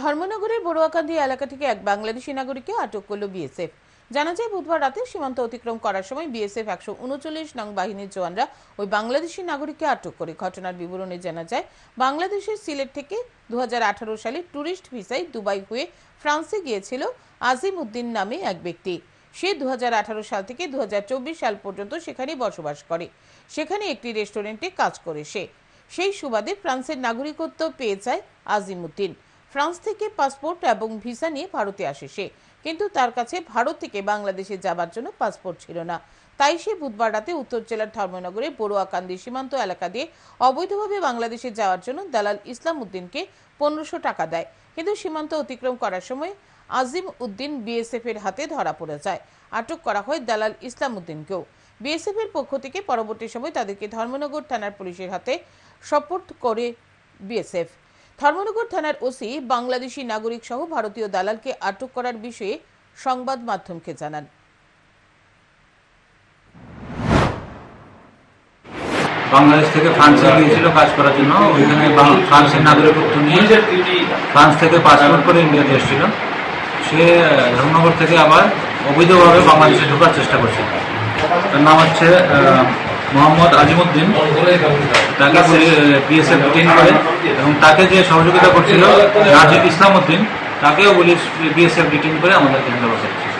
ধর্মনগরের বড়ুয়াকান্দি এলাকা থেকে এক বাংলাদেশি নাগরিককে আটক করল বিএসএফ। জানা যায়, বুধবার রাতে সীমান্ত অতিক্রম করার সময় বিএসএফ একশো উনচল্লিশ নং বাহিনীর জওয়ানরা ওই বাংলাদেশি নাগরিককে আটক করে। ঘটনার বিবরণে জানা যায়, বাংলাদেশের সিলেট থেকে দু সালে ট্যুরিস্ট ভিসায় দুবাই হয়ে ফ্রান্সে গিয়েছিল আজিম উদ্দিন নামে এক ব্যক্তি। সে দু হাজার আঠারো সাল থেকে দু হাজার চব্বিশ সাল পর্যন্ত সেখানে বসবাস করে। সেখানে একটি রেস্টুরেন্টে কাজ করে সে। সেই সুবাদে ফ্রান্সের নাগরিকত্ব পেয়ে যায় আজিমুদ্দিন ফ্রান্স থেকে পাসপোর্ট এবং ভিসা নিয়ে ভারতে আসে সে। কিন্তু তার কাছে ভারত থেকে বাংলাদেশে যাবার জন্য পাসপোর্ট ছিল না। তাই সে বুধবার রাতে উত্তর জেলার ধর্মনগরে বড়ুয়াকান্দি সীমান্ত এলাকা দিয়ে অবৈধভাবে বাংলাদেশে যাওয়ার জন্য দালাল ইসলাম উদ্দিনকে পনেরোশো টাকা দেয়। কিন্তু সীমান্ত অতিক্রম করার সময় আজিম উদ্দিন বিএসএফ এর হাতে ধরা পড়ে যায়। আটক করা হয় দালাল ইসলাম উদ্দিনকেও বিএসএফ এর পক্ষ থেকে পরবর্তী সময় তাদেরকে ধর্মনগর থানার পুলিশের হাতে সপোর্ট করে বিএসএফ। ধর্মনগর থানার ওসি, বাংলাদেশি নাগরিক সহ ভারতীয় দালালকে আটক করার বিষয়ে সংবাদ মাধ্যমকে জানান। বাংলাদেশ থেকে ফ্রান্সে গিয়েছিল কাজ করার জন্য। ওইখানে ফ্রান্সের নাগরিকত্ব নিয়ে ফ্রান্স থেকে পাসপোর্ট করে ইন্ডিয়াতে এসেছিল। সে ধর্মনগর থেকে আবার অবৈধভাবে বাংলাদেশে ঢোকার চেষ্টা করছিল তার নাম হচ্ছে মোহাম্মদ আজিমুদ্দিন। তাকে বিএসএফ ডিটেইন করে এবং তাকে যে সহযোগিতা করছিল রাজিব ইসলাম উদ্দিন তাকেও পুলিশ বিএসএফ ডিটেইন করে আমাদের কেন্দ্র বসাচ্ছে